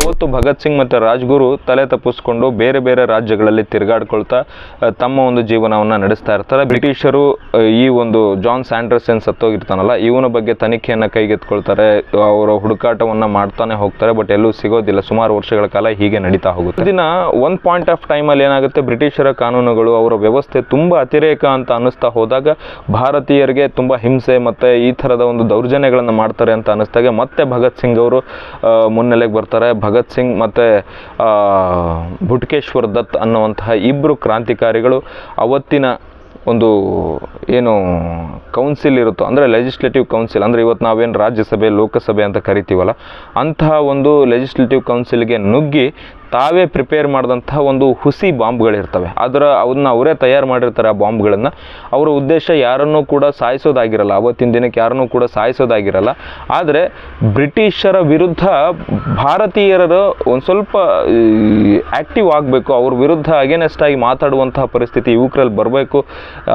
ಅವತ್ತು ಭಗತ್ ಸಿಂಗ್ ಮತ್ತು ರಾಜ್ಗುರು ತಲೆ ತಪ್ಪಿಸ್ಕೊಂಡು ಬೇರೆ ಬೇರೆ ರಾಜ್ಯಗಳಲ್ಲಿ ತಿರುಗಾಡ್ಕೊಳ್ತಾ ತಮ್ಮ ಒಂದು ಜೀವನವನ್ನು ನಡೆಸ್ತಾ ಇರ್ತಾರೆ. ಬ್ರಿಟಿಷರು ಈ ಒಂದು ಜಾನ್ ಸ್ಯಾಂಡರ್ಸನ್ ಸತ್ತೋಗಿರ್ತಾನಲ್ಲ, ಇವನ ಬಗ್ಗೆ ತನಿಖೆಯನ್ನು ಕೈಗೆತ್ಕೊಳ್ತಾರೆ. ಅವರ ಹುಡುಕಾಟವನ್ನು ಮಾಡ್ತಾನೆ ಹೋಗ್ತಾರೆ, ಬಟ್ ಎಲ್ಲೂ ಸಿಗೋದಿಲ್ಲ. ಸುಮಾರು ವರ್ಷಗಳ ಕಾಲ ಹೀಗೆ ನಡೀತಾ ಹೋಗುತ್ತೆ. ದಿನ ಒನ್ ಪಾಯಿಂಟ್ ಆಫ್ ಟೈಮಲ್ಲಿ ಏನಾಗುತ್ತೆ, ಬ್ರಿಟಿಷರ ಕಾನೂನುಗಳು, ಅವರ ವ್ಯವಸ್ಥೆ ತುಂಬ ಅತಿರೇಕ ಅಂತ ಅನ್ನಿಸ್ತಾ ಹೋದಾಗ, ಭಾರತೀಯರಿಗೆ ತುಂಬ ಹಿಂಸೆ ಮತ್ತು ಈ ಥರದ ಒಂದು ದೌರ್ಜನ್ಯಗಳನ್ನು ಮಾಡ್ತಾರೆ ಅಂತ ಅನ್ನಿಸ್ದಾಗ ಮತ್ತೆ ಭಗತ್ ಸಿಂಗ್ ಅವರು ಮುನ್ನೆಲೆಗೆ ಬರ್ತಾರೆ. ಭಗತ್ ಸಿಂಗ್ ಮತ್ತು ಭುಟ್ಕೇಶ್ವರ್ ದತ್ ಅನ್ನುವಂತಹ ಇಬ್ಬರು ಕ್ರಾಂತಿಕಾರಿಗಳು ಅವತ್ತಿನ ಒಂದು ಏನು ಕೌನ್ಸಿಲ್ ಇರುತ್ತೋ, ಅಂದರೆ ಲೆಜಿಸ್ಲೇಟಿವ್ ಕೌನ್ಸಿಲ್ ಅಂದರೆ ಇವತ್ತು ನಾವೇನು ರಾಜ್ಯಸಭೆ, ಲೋಕಸಭೆ ಅಂತ ಕರಿತೀವಲ್ಲ, ಅಂತಹ ಒಂದು ಲೆಜಿಸ್ಲೇಟಿವ್ ಕೌನ್ಸಿಲ್ಗೆ ನುಗ್ಗಿ ತಾವೇ ಪ್ರಿಪೇರ್ ಮಾಡಿದಂಥ ಒಂದು ಹುಸಿ ಬಾಂಬ್ಗಳಿರ್ತವೆ. ಅದರ ಅವನ್ನ ಅವರೇ ತಯಾರು ಮಾಡಿರ್ತಾರೆ ಆ ಬಾಂಬ್ಗಳನ್ನು. ಅವರ ಉದ್ದೇಶ ಯಾರನ್ನೂ ಕೂಡ ಸಾಯಿಸೋದಾಗಿರಲ್ಲ, ಅವತ್ತಿನ ದಿನಕ್ಕೆ ಯಾರನ್ನೂ ಕೂಡ ಸಾಯಿಸೋದಾಗಿರಲ್ಲ. ಆದರೆ ಬ್ರಿಟಿಷರ ವಿರುದ್ಧ ಭಾರತೀಯರ ಒಂದು ಸ್ವಲ್ಪ ಆ್ಯಕ್ಟಿವ್ ಆಗಬೇಕು, ಅವ್ರ ವಿರುದ್ಧ ಅಗೇನೆಸ್ಟ್ ಆಗಿ ಮಾತಾಡುವಂತಹ ಪರಿಸ್ಥಿತಿ ಯುವಕರಲ್ಲಿ ಬರಬೇಕು,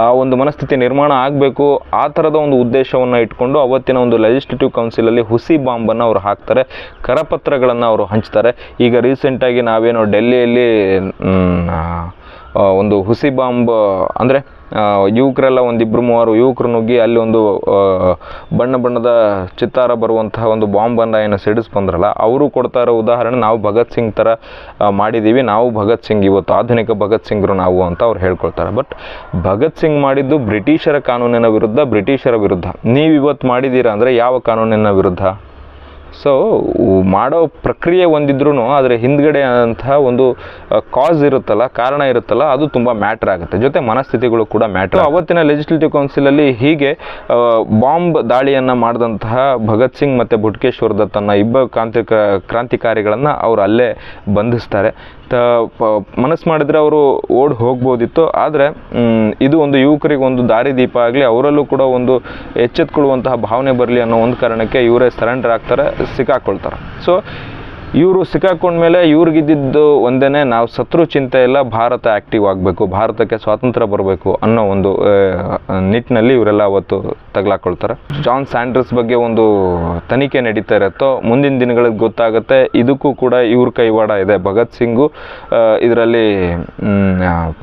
ಆ ಒಂದು ಮನಸ್ಥಿತಿ ನಿರ್ಮಾಣ ಆಗಬೇಕು, ಆ ಥರದ ಒಂದು ಉದ್ದೇಶವನ್ನು ಇಟ್ಕೊಂಡು ಅವತ್ತಿನ ಒಂದು ಲೆಜಿಸ್ಲೇಟಿವ್ ಕೌನ್ಸಿಲಲ್ಲಿ ಹುಸಿ ಬಾಂಬನ್ನು ಅವರು ಹಾಕ್ತಾರೆ, ಕರಪತ್ರಗಳನ್ನು ಅವರು ಹಂಚ್ತಾರೆ. ಈಗ ರೀಸೆಂಟಾಗಿ ನಾವೇನು ಡೆಲ್ಲಿಯಲ್ಲಿ ಒಂದು ಹುಸಿ ಬಾಂಬ್, ಅಂದರೆ ಯುವಕರೆಲ್ಲ ಒಂದಿಬ್ಬರು ಮೂವರು ಯುವಕರು ನುಗ್ಗಿ ಅಲ್ಲಿ ಒಂದು ಬಣ್ಣ ಬಣ್ಣದ ಚಿತ್ತಾರ ಬರುವಂತಹ ಒಂದು ಬಾಂಬನ್ನು ಏನು ಸಿಡಿಸ್ ಬಂದ್ರಲ್ಲ ಅವರು ಕೊಡ್ತಾ ಇರೋ ಉದಾಹರಣೆ ನಾವು ಭಗತ್ ಸಿಂಗ್ ಥರ ಮಾಡಿದ್ದೀವಿ ನಾವು ಭಗತ್ ಸಿಂಗ್, ಇವತ್ತು ಆಧುನಿಕ ಭಗತ್ ಸಿಂಗ್ರು ನಾವು ಅಂತ ಅವ್ರು ಹೇಳ್ಕೊಳ್ತಾರೆ. ಬಟ್ ಭಗತ್ ಸಿಂಗ್ ಮಾಡಿದ್ದು ಬ್ರಿಟಿಷರ ಕಾನೂನಿನ ವಿರುದ್ಧ, ಬ್ರಿಟಿಷರ ವಿರುದ್ಧ. ನೀವು ಇವತ್ತು ಮಾಡಿದ್ದೀರಾ ಅಂದರೆ ಯಾವ ಕಾನೂನಿನ ವಿರುದ್ಧ? ಸೊ ಮಾಡೋ ಪ್ರಕ್ರಿಯೆ ಒಂದಿದ್ರೂ ಅದರ ಹಿಂದ್ಗಡೆ ಆದಂತಹ ಒಂದು ಕಾಸ್ ಇರುತ್ತಲ್ಲ ಕಾರಣ ಇರುತ್ತಲ್ಲ ಅದು ತುಂಬ ಮ್ಯಾಟ್ರ್ ಆಗುತ್ತೆ. ಜೊತೆ ಮನಸ್ಥಿತಿಗಳು ಕೂಡ ಮ್ಯಾಟ್ರ್ ಅವತ್ತಿನ ಲೆಜಿಸ್ಲೇಟಿವ್ ಕೌನ್ಸಿಲಲ್ಲಿ ಹೀಗೆ ಬಾಂಬ್ ದಾಳಿಯನ್ನು ಮಾಡಿದಂತಹ ಭಗತ್ ಸಿಂಗ್ ಮತ್ತು ಬುಟ್ಕೇಶ್ವರ್ ದತ್ತನ್ನು ಇಬ್ಬ ಇಬ್ಬರು ಕ್ರಾಂತಿಕ ಕ್ರಾಂತಿಕಾರಿಗಳನ್ನು ಅವರು ಅಲ್ಲೇ ಬಂಧಿಸ್ತಾರೆ. ಮನಸ್ಸು ಮಾಡಿದರೆ ಅವರು ಓಡಿ ಹೋಗ್ಬೋದಿತ್ತು. ಆದರೆ ಇದು ಒಂದು ಯುವಕರಿಗೆ ಒಂದು ದಾರಿದೀಪ ಆಗಲಿ, ಅವರಲ್ಲೂ ಕೂಡ ಒಂದು ಎಚ್ಚೆತ್ಕೊಳ್ಳುವಂತಹ ಭಾವನೆ ಬರಲಿ ಅನ್ನೋ ಒಂದು ಕಾರಣಕ್ಕೆ ಇವರೇ ಸರೆಂಡರ್ ಆಗ್ತಾರೆ, ಸಿಕ್ಕಾಕೊಳ್ತಾರೆ. ಸೊ ಇವರು ಸಿಕ್ಕಾಕೊಂಡ್ಮೇಲೆ ಇವ್ರಿಗಿದ್ದಿದ್ದು ಒಂದೇ ನಾವು ಶತ್ರು ಚಿಂತೆ ಇಲ್ಲ, ಭಾರತ ಆ್ಯಕ್ಟಿವ್ ಆಗಬೇಕು, ಭಾರತಕ್ಕೆ ಸ್ವಾತಂತ್ರ್ಯ ಬರಬೇಕು ಅನ್ನೋ ಒಂದು ನಿಟ್ಟಿನಲ್ಲಿ ಇವರೆಲ್ಲ ಅವತ್ತು ತಗಲಾಕೊಳ್ತಾರೆ. ಜಾನ್ ಸ್ಯಾಂಡರ್ಸ್ ಬಗ್ಗೆ ಒಂದು ತನಿಖೆ ನಡೀತಾ ಇರುತ್ತೋ, ಮುಂದಿನ ದಿನಗಳಿಗೆ ಗೊತ್ತಾಗುತ್ತೆ. ಇದಕ್ಕೂ ಕೂಡ ಇವ್ರ ಕೈವಾಡ ಇದೆ. ಭಗತ್ ಸಿಂಗು ಇದರಲ್ಲಿ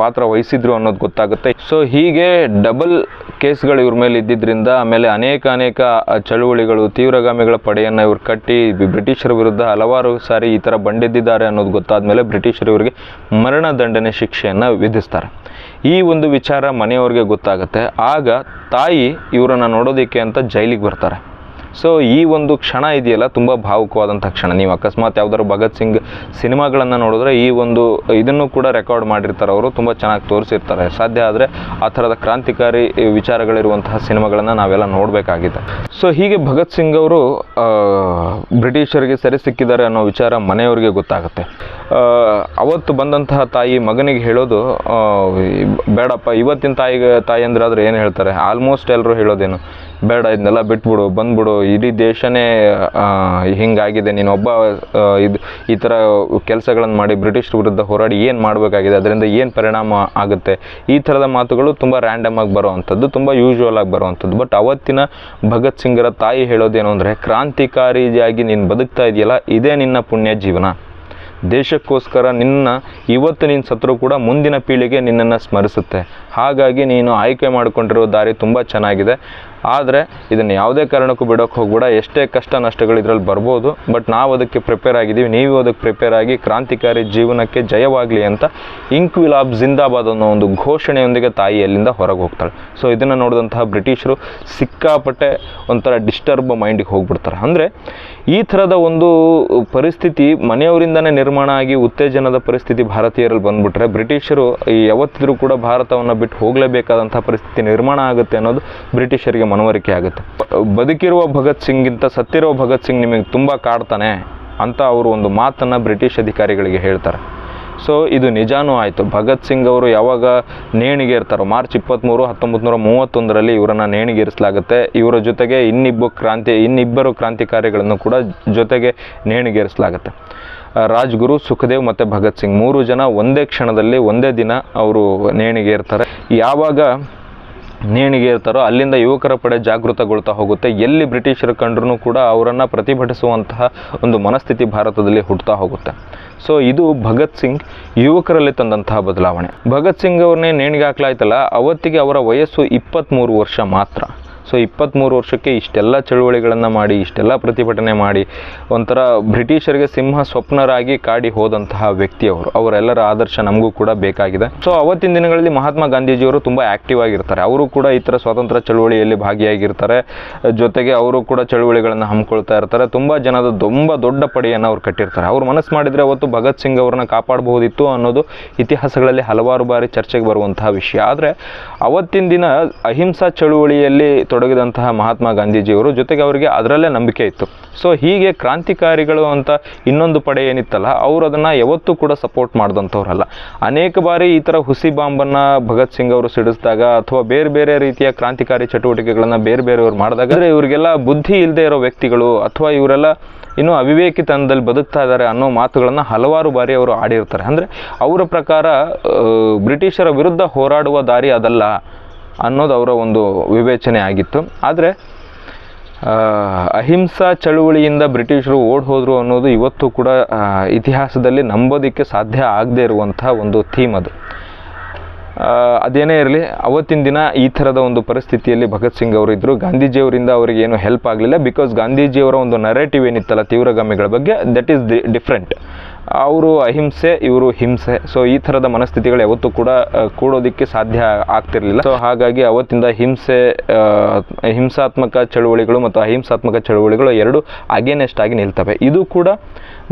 ಪಾತ್ರ ವಹಿಸಿದ್ರು ಅನ್ನೋದು ಗೊತ್ತಾಗುತ್ತೆ. ಸೊ ಹೀಗೆ ಡಬಲ್ ಕೇಸ್ಗಳು ಇವ್ರ ಮೇಲೆ ಇದ್ದಿದ್ದರಿಂದ ಆಮೇಲೆ ಅನೇಕ ಅನೇಕ ಚಳುವಳಿಗಳು, ತೀವ್ರಗಾಮಿಗಳ ಪಡೆಯನ್ನು ಇವ್ರು ಕಟ್ಟಿ, ಬ್ರಿಟಿಷರ ವಿರುದ್ಧ ಹಲವಾರು ಸಾರಿ ಈ ಥರ ಬಂಡೆದ್ದಿದ್ದಾರೆ ಅನ್ನೋದು ಗೊತ್ತಾದ ಮೇಲೆ ಬ್ರಿಟಿಷರು ಇವರಿಗೆ ಮರಣ ದಂಡನೆ ಶಿಕ್ಷೆಯನ್ನು ವಿಧಿಸ್ತಾರೆ. ಈ ಒಂದು ವಿಚಾರ ಮನೆಯವ್ರಿಗೆ ಗೊತ್ತಾಗುತ್ತೆ. ಆಗ ತಾಯಿ ಇವರನ್ನು ನೋಡೋದಕ್ಕೆ ಅಂತ ಜೈಲಿಗೆ ಬರ್ತಾರೆ. ಸೊ ಈ ಒಂದು ಕ್ಷಣ ಇದೆಯಲ್ಲ, ತುಂಬ ಭಾವುಕವಾದಂಥ ಕ್ಷಣ. ನೀವು ಅಕಸ್ಮಾತ್ ಯಾವ್ದಾದ್ರು ಭಗತ್ ಸಿಂಗ್ ಸಿನಿಮಾಗಳನ್ನು ನೋಡಿದ್ರೆ ಈ ಒಂದು, ಇದನ್ನು ಕೂಡ ರೆಕಾರ್ಡ್ ಮಾಡಿರ್ತಾರೆ ಅವರು. ತುಂಬ ಚೆನ್ನಾಗಿ ತೋರಿಸಿರ್ತಾರೆ. ಸಾಧ್ಯ ಆದರೆ ಆ ಥರದ ಕ್ರಾಂತಿಕಾರಿ ವಿಚಾರಗಳಿರುವಂತಹ ಸಿನಿಮಾಗಳನ್ನು ನಾವೆಲ್ಲ ನೋಡಬೇಕಾಗಿದೆ. ಸೊ ಹೀಗೆ ಭಗತ್ ಸಿಂಗ್ ಅವರು ಬ್ರಿಟಿಷರಿಗೆ ಸೆರೆ ಸಿಕ್ಕಿದ್ದಾರೆ ಅನ್ನೋ ವಿಚಾರ ಮನೆಯವರಿಗೆ ಗೊತ್ತಾಗುತ್ತೆ. ಅವತ್ತು ಬಂದಂತಹ ತಾಯಿ ಮಗನಿಗೆ ಹೇಳೋದು ಬೇಡಪ್ಪ, ಇವತ್ತಿನ ತಾಯಿಗೆ ತಾಯಿ ಅಂದ್ರೆ ಆದ್ರೆ ಏನು ಹೇಳ್ತಾರೆ? ಆಲ್ಮೋಸ್ಟ್ ಎಲ್ಲರೂ ಹೇಳೋದೇನು? ಬೇಡ, ಇದನ್ನೆಲ್ಲ ಬಿಟ್ಬಿಡು, ಬಂದ್ಬಿಡು. ಇಡೀ ದೇಶನೇ ಹಿಂಗಾಗಿದೆ. ನೀನು ಒಬ್ಬ ಇದು, ಈ ಥರ ಕೆಲಸಗಳನ್ನು ಮಾಡಿ ಬ್ರಿಟಿಷ್ ವಿರುದ್ಧ ಹೋರಾಡಿ ಏನು ಮಾಡಬೇಕಾಗಿದೆ? ಅದರಿಂದ ಏನು ಪರಿಣಾಮ ಆಗುತ್ತೆ? ಈ ಥರದ ಮಾತುಗಳು ತುಂಬ ರ್ಯಾಂಡಮ್ ಆಗಿ ಬರುವಂಥದ್ದು, ತುಂಬ ಯೂಶುವಲ್ ಆಗಿ ಬರುವಂಥದ್ದು. ಬಟ್ ಅವತ್ತಿನ ಭಗತ್ ಸಿಂಗರ ತಾಯಿ ಹೇಳೋದೇನು ಅಂದರೆ, ಕ್ರಾಂತಿಕಾರಿಯಾಗಿ ನೀನು ಬದುಕ್ತಾ ಇದೆಯಲ್ಲ, ಇದೇ ನಿನ್ನ ಪುಣ್ಯ ಜೀವನ. ದೇಶಕ್ಕೋಸ್ಕರ ನಿನ್ನ, ಇವತ್ತು ನಿನ್ನ ಸತ್ರು ಕೂಡ ಮುಂದಿನ ಪೀಳಿಗೆ ನಿನ್ನನ್ನು ಸ್ಮರಿಸುತ್ತೆ. ಹಾಗಾಗಿ ನೀನು ಆಯ್ಕೆ ಮಾಡಿಕೊಂಡಿರೋ ದಾರಿ ತುಂಬ ಚೆನ್ನಾಗಿದೆ. ಆದರೆ ಇದನ್ನು ಯಾವುದೇ ಕಾರಣಕ್ಕೂ ಬಿಡೋಕ್ಕೆ ಹೋಗ್ಬೇಡ. ಎಷ್ಟೇ ಕಷ್ಟ ನಷ್ಟಗಳು ಇದರಲ್ಲಿ ಬರ್ಬೋದು. ಬಟ್ ನಾವು ಅದಕ್ಕೆ ಪ್ರಿಪೇರ್ ಆಗಿದ್ದೀವಿ. ನೀವು ಅದಕ್ಕೆ ಪ್ರಿಪೇರ್ ಆಗಿ ಕ್ರಾಂತಿಕಾರಿ ಜೀವನಕ್ಕೆ ಜಯವಾಗಲಿ ಅಂತ ಇಂಕ್ವಿಲಾಬ್ ಜಿಂದಾಬಾದ್ ಅನ್ನೋ ಒಂದು ಘೋಷಣೆಯೊಂದಿಗೆ ತಾಯಿ ಅಲ್ಲಿಂದ ಹೊರಗೆ ಹೋಗ್ತಾಳೆ. ಸೊ ಇದನ್ನು ನೋಡಿದಂತಹ ಬ್ರಿಟಿಷರು ಸಿಕ್ಕಾಪಟ್ಟೆ ಒಂಥರ ಡಿಸ್ಟರ್ಬ್ ಮೈಂಡಿಗೆ ಹೋಗ್ಬಿಡ್ತಾರೆ. ಅಂದರೆ ಈ ಥರದ ಒಂದು ಪರಿಸ್ಥಿತಿ ಮನೆಯವರಿಂದನೇ ನಿರ್ಮಾಣ ಆಗಿ ಉತ್ತೇಜನದ ಪರಿಸ್ಥಿತಿ ಭಾರತೀಯರಲ್ಲಿ ಬಂದ್ಬಿಟ್ರೆ ಬ್ರಿಟಿಷರು ಯಾವತ್ತಿದ್ರೂ ಕೂಡ ಭಾರತವನ್ನು ಬಿಟ್ಟು ಹೋಗಲೇಬೇಕಾದಂಥ ಪರಿಸ್ಥಿತಿ ನಿರ್ಮಾಣ ಆಗುತ್ತೆ ಅನ್ನೋದು ಬ್ರಿಟಿಷರಿಗೆ ಮನವರಿಕೆ ಆಗುತ್ತೆ. ಬದುಕಿರುವ ಭಗತ್ ಸಿಂಗ್ಗಿಂತ ಸತ್ತಿರೋ ಭಗತ್ ಸಿಂಗ್ ನಿಮಗೆ ತುಂಬ ಕಾಡ್ತಾನೆ ಅಂತ ಅವರು ಒಂದು ಮಾತನ್ನು ಬ್ರಿಟಿಷ್ ಅಧಿಕಾರಿಗಳಿಗೆ ಹೇಳ್ತಾರೆ. ಸೊ ಇದು ನಿಜಾನೂ ಆಯಿತು. ಭಗತ್ ಸಿಂಗ್ ಅವರು ಯಾವಾಗ ನೇಣಿಗೆ ಇರ್ತಾರೋ, ಮಾರ್ಚ್ ಇಪ್ಪತ್ತ್ಮೂರು ಹತ್ತೊಂಬತ್ತು ನೂರ ಮೂವತ್ತೊಂದರಲ್ಲಿ ಇವರನ್ನು ನೇಣಿಗೇರಿಸಲಾಗುತ್ತೆ ಇವರ ಜೊತೆಗೆ ಇನ್ನಿಬ್ಬ ಕ್ರಾಂತಿ, ಇನ್ನಿಬ್ಬರು ಕ್ರಾಂತಿಕಾರಿಗಳನ್ನು ಕೂಡ ಜೊತೆಗೆ ನೇಣಿಗೇರಿಸಲಾಗುತ್ತೆ ರಾಜ್ಗುರು, ಸುಖದೇವ್ ಮತ್ತು ಭಗತ್ ಸಿಂಗ್ ಮೂರು ಜನ ಒಂದೇ ಕ್ಷಣದಲ್ಲಿ ಒಂದೇ ದಿನ ಅವರು ನೇಣಿಗೇರ್ತಾರೆ ಯಾವಾಗ ನೇಣಿಗೆ ಇರ್ತಾರೋ ಅಲ್ಲಿಂದ ಯುವಕರ ಪಡೆ ಜಾಗೃತಗೊಳ್ತಾ ಹೋಗುತ್ತೆ. ಎಲ್ಲಿ ಬ್ರಿಟಿಷರು ಕಂಡ್ರೂ ಕೂಡ ಅವರನ್ನು ಪ್ರತಿಭಟಿಸುವಂತಹ ಒಂದು ಮನಸ್ಥಿತಿ ಭಾರತದಲ್ಲಿ ಹುಟ್ಟುತ್ತಾ ಹೋಗುತ್ತೆ. ಸೊ ಇದು ಭಗತ್ ಸಿಂಗ್ ಯುವಕರಲ್ಲಿ ತಂದಂತಹ ಬದಲಾವಣೆ. ಭಗತ್ ಸಿಂಗ್ ಅವ್ರನ್ನೇ ನೇಣಿಗೆ ಹಾಕ್ಲಾಯ್ತಲ್ಲ, ಅವತ್ತಿಗೆ ಅವರ ವಯಸ್ಸು ಇಪ್ಪತ್ತ್ಮೂರು ವರ್ಷ ಮಾತ್ರ. ಸೊ ಇಪ್ಪತ್ತ್ಮೂರು ವರ್ಷಕ್ಕೆ ಇಷ್ಟೆಲ್ಲ ಚಳುವಳಿಗಳನ್ನು ಮಾಡಿ, ಇಷ್ಟೆಲ್ಲ ಪ್ರತಿಭಟನೆ ಮಾಡಿ, ಒಂಥರ ಬ್ರಿಟಿಷರಿಗೆ ಸಿಂಹ ಸ್ವಪ್ನರಾಗಿ ಕಾಡಿ ಹೋದಂತಹ ವ್ಯಕ್ತಿಯವರು. ಅವರೆಲ್ಲರ ಆದರ್ಶ ನಮಗೂ ಕೂಡ ಬೇಕಾಗಿದೆ. ಸೊ ಅವತ್ತಿನ ದಿನಗಳಲ್ಲಿ ಮಹಾತ್ಮ ಗಾಂಧೀಜಿಯವರು ತುಂಬ ಆ್ಯಕ್ಟಿವ್ ಆಗಿರ್ತಾರೆ. ಅವರು ಕೂಡ ಈ ಥರ ಸ್ವಾತಂತ್ರ್ಯ ಚಳುವಳಿಯಲ್ಲಿ ಭಾಗಿಯಾಗಿರ್ತಾರೆ. ಜೊತೆಗೆ ಅವರು ಕೂಡ ಚಳುವಳಿಗಳನ್ನು ಹಮ್ಮಿಕೊಳ್ತಾ ಇರ್ತಾರೆ. ತುಂಬ ಜನದ ತುಂಬ ದೊಡ್ಡ ಪಡೆಯನ್ನು ಅವ್ರು ಕಟ್ಟಿರ್ತಾರೆ. ಅವ್ರು ಮನಸ್ಸು ಮಾಡಿದರೆ ಅವತ್ತು ಭಗತ್ ಸಿಂಗ್ ಅವರನ್ನು ಕಾಪಾಡಬಹುದಿತ್ತು ಅನ್ನೋದು ಇತಿಹಾಸಗಳಲ್ಲಿ ಹಲವಾರು ಬಾರಿ ಚರ್ಚೆಗೆ ಬರುವಂತಹ ವಿಷಯ. ಆದರೆ ಅವತ್ತಿನ ದಿನ ಅಹಿಂಸಾ ಚಳುವಳಿಯಲ್ಲಿ ತೊಡಗಿದಂತಹ ಮಹಾತ್ಮ ಗಾಂಧೀಜಿಯವರು ಜೊತೆಗೆ ಅವರಿಗೆ ಅದರಲ್ಲೇ ನಂಬಿಕೆ ಇತ್ತು. ಸೊ ಹೀಗೆ ಕ್ರಾಂತಿಕಾರಿಗಳು ಅಂತ ಇನ್ನೊಂದು ಪಡೆ ಏನಿತ್ತಲ್ಲ, ಅವರು ಅದನ್ನು ಯಾವತ್ತೂ ಕೂಡ ಸಪೋರ್ಟ್ ಮಾಡಿದಂಥವ್ರಲ್ಲ. ಅನೇಕ ಬಾರಿ ಈ ಥರ ಹುಸಿ ಬಾಂಬನ್ನು ಭಗತ್ ಸಿಂಗ್ ಅವರು ಸಿಡಿಸಿದಾಗ ಅಥವಾ ಬೇರೆ ಬೇರೆ ರೀತಿಯ ಕ್ರಾಂತಿಕಾರಿ ಚಟುವಟಿಕೆಗಳನ್ನು ಬೇರೆ ಬೇರೆಯವರು ಮಾಡಿದಾಗ, ಅಂದರೆ ಇವರಿಗೆಲ್ಲ ಬುದ್ಧಿ ಇಲ್ಲದೆ ಇರೋ ವ್ಯಕ್ತಿಗಳು ಅಥವಾ ಇವರೆಲ್ಲ ಇನ್ನೂ ಅವಿವೇಕಿತನದಲ್ಲಿ ಬದುಕ್ತಾ ಇದ್ದಾರೆ ಅನ್ನೋ ಮಾತುಗಳನ್ನು ಹಲವಾರು ಬಾರಿ ಅವರು ಆಡಿರ್ತಾರೆ. ಅಂದರೆ ಅವರ ಪ್ರಕಾರ ಬ್ರಿಟಿಷರ ವಿರುದ್ಧ ಹೋರಾಡುವ ದಾರಿ ಅದಲ್ಲ. ಅನ್ನೋದು ಅವರ ಒಂದು ವಿವೇಚನೆ ಆಗಿತ್ತು. ಆದರೆ ಅಹಿಂಸಾ ಚಳುವಳಿಯಿಂದ ಬ್ರಿಟಿಷರು ಓಡ್ ಹೋದರು ಅನ್ನೋದು ಇವತ್ತು ಕೂಡ ಇತಿಹಾಸದಲ್ಲಿ ನಂಬೋದಕ್ಕೆ ಸಾಧ್ಯ ಆಗದೇ ಇರುವಂತಹ ಒಂದು ಥೀಮ್ ಅದು. ಅದೇನೇ ಇರಲಿ, ಅವತ್ತಿನ ದಿನ ಈ ಥರದ ಒಂದು ಪರಿಸ್ಥಿತಿಯಲ್ಲಿ ಭಗತ್ ಸಿಂಗ್ ಅವರು ಇದ್ದರು ಗಾಂಧೀಜಿಯವರಿಂದ ಅವರಿಗೆ ಏನು ಹೆಲ್ಪ್ ಆಗಲಿಲ್ಲ. ಬಿಕಾಸ್ ಗಾಂಧೀಜಿಯವರ ಒಂದು ನರೇಟಿವ್ ಏನಿತ್ತಲ್ಲ ತೀವ್ರಗಾಮಿಗಳ ಬಗ್ಗೆ ದಟ್ ಈಸ್ ದಿ ಡಿಫ್ರೆಂಟ್ ಅವರು ಅಹಿಂಸೆ, ಇವರು ಹಿಂಸೆ. ಸೊ ಈ ಥರದ ಮನಸ್ಥಿತಿಗಳು ಯಾವತ್ತೂ ಕೂಡ ಕೂಡೋದಕ್ಕೆ ಸಾಧ್ಯ ಆಗ್ತಿರಲಿಲ್ಲ. ಸೊ ಹಾಗಾಗಿ ಅವತ್ತಿಂದ ಹಿಂಸೆ ಹಿಂಸಾತ್ಮಕ ಚಳುವಳಿಗಳು ಮತ್ತು ಅಹಿಂಸಾತ್ಮಕ ಚಳುವಳಿಗಳು ಎರಡು ಅಗೇನೆಸ್ಟ್ ಆಗಿ ನಿಲ್ತವೆ. ಇದು ಕೂಡ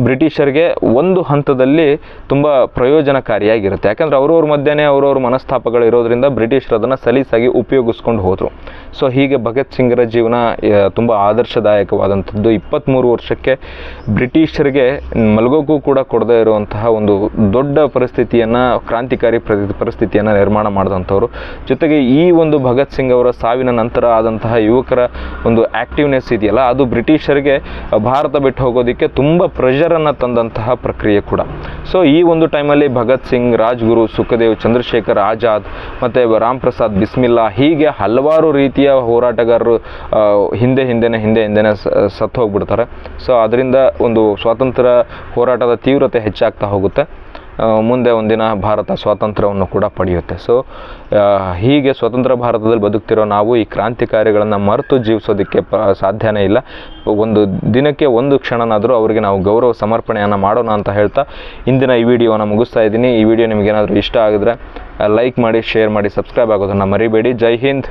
ಬ್ರಿಟಿಷರಿಗೆ ಒಂದು ಹಂತದಲ್ಲಿ ತುಂಬ ಪ್ರಯೋಜನಕಾರಿಯಾಗಿರುತ್ತೆ. ಯಾಕಂದರೆ ಅವ್ರವ್ರ ಮಧ್ಯನೇ ಅವ್ರವ್ರ ಮನಸ್ತಾಪಗಳು ಇರೋದ್ರಿಂದ ಬ್ರಿಟಿಷರು ಅದನ್ನು ಸಲೀಸಾಗಿ ಉಪಯೋಗಿಸ್ಕೊಂಡು ಹೋದರು. ಸೊ ಹೀಗೆ ಭಗತ್ ಸಿಂಗ್ರ ಜೀವನ ತುಂಬ ಆದರ್ಶದಾಯಕವಾದಂಥದ್ದು. ಇಪ್ಪತ್ತ್ಮೂರು ವರ್ಷಕ್ಕೆ ಬ್ರಿಟಿಷರಿಗೆ ಮಲಗೋಕ್ಕೂ ಕೂಡ ಕೊಡದೇ ಇರುವಂತಹ ಒಂದು ದೊಡ್ಡ ಪರಿಸ್ಥಿತಿಯನ್ನು, ಕ್ರಾಂತಿಕಾರಿ ಪರಿಸ್ಥಿತಿಯನ್ನು ನಿರ್ಮಾಣ ಮಾಡಿದಂಥವ್ರು. ಜೊತೆಗೆ ಈ ಒಂದು ಭಗತ್ ಸಿಂಗ್ ಅವರ ಸಾವಿನ ನಂತರ ಆದಂತಹ ಯುವಕರ ಒಂದು ಆ್ಯಕ್ಟಿವ್ನೆಸ್ ಇದೆಯಲ್ಲ, ಅದು ಬ್ರಿಟಿಷರಿಗೆ ಭಾರತ ಬಿಟ್ಟು ಹೋಗೋದಕ್ಕೆ ತುಂಬ ಪ್ರೆಷರನ್ನು ತಂದಂತಹ ಪ್ರಕ್ರಿಯೆ ಕೂಡ. ಸೊ ಈ ಒಂದು ಟೈಮಲ್ಲಿ ಭಗತ್ ಸಿಂಗ್ ರಾಜ್ಗುರು ಸುಖದೇವ್, ಚಂದ್ರಶೇಖರ್ ಆಜಾದ್ ಮತ್ತು ರಾಮ್ ಪ್ರಸಾದ್ ಬಿಸ್ಮಿಲ್ಲಾ ಹೀಗೆ ಹಲವಾರು ರೀತಿಯ ಹೋರಾಟಗಾರರು ಹಿಂದೆ ಹಿಂದೆನೇ ಹಿಂದೆ ಹಿಂದೆನೇ ಸತ್ತು ಹೋಗ್ಬಿಡ್ತಾರೆ. ಸೊ ಅದರಿಂದ ಒಂದು ಸ್ವಾತಂತ್ರ್ಯ ಹೋರಾಟದ ತೀವ್ರತೆ ಹೆಚ್ಚಾಗ್ತಾ ಹೋಗುತ್ತೆ. ಮುಂದೆ ಒಂದಿನ ಭಾರತ ಸ್ವಾತಂತ್ರ್ಯವನ್ನು ಕೂಡ ಪಡೆಯುತ್ತೆ. ಸೊ ಹೀಗೆ ಸ್ವತಂತ್ರ ಭಾರತದಲ್ಲಿ ಬದುಕ್ತಿರೋ ನಾವು ಈ ಕ್ರಾಂತಿಕಾರಿಗಳನ್ನು ಮರೆತು ಜೀವಿಸೋದಕ್ಕೆ ಪ, ಸಾಧ್ಯನೇ ಇಲ್ಲ. ಒಂದು ದಿನಕ್ಕೆ ಒಂದು ಕ್ಷಣನಾದರೂ ಅವರಿಗೆ ನಾವು ಗೌರವ ಸಮರ್ಪಣೆಯನ್ನು ಮಾಡೋಣ ಅಂತ ಹೇಳ್ತಾ ಇಂದಿನ ಈ ವಿಡಿಯೋನ ಮುಗಿಸ್ತಾ ಇದ್ದೀನಿ. ಈ ವಿಡಿಯೋ ನಿಮಗೇನಾದರೂ ಇಷ್ಟ ಆಗಿದ್ರೆ ಲೈಕ್ ಮಾಡಿ, ಶೇರ್ ಮಾಡಿ, ಸಬ್ಸ್ಕ್ರೈಬ್ ಆಗೋದನ್ನು ಮರಿಬೇಡಿ. ಜೈ ಹಿಂದ್.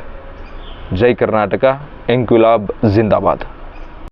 ಜೈ ಕರ್ನಾಟಕ ಎಂಕ್ವಿಲಾಬ್ ಜಿಂದಾಬಾದ್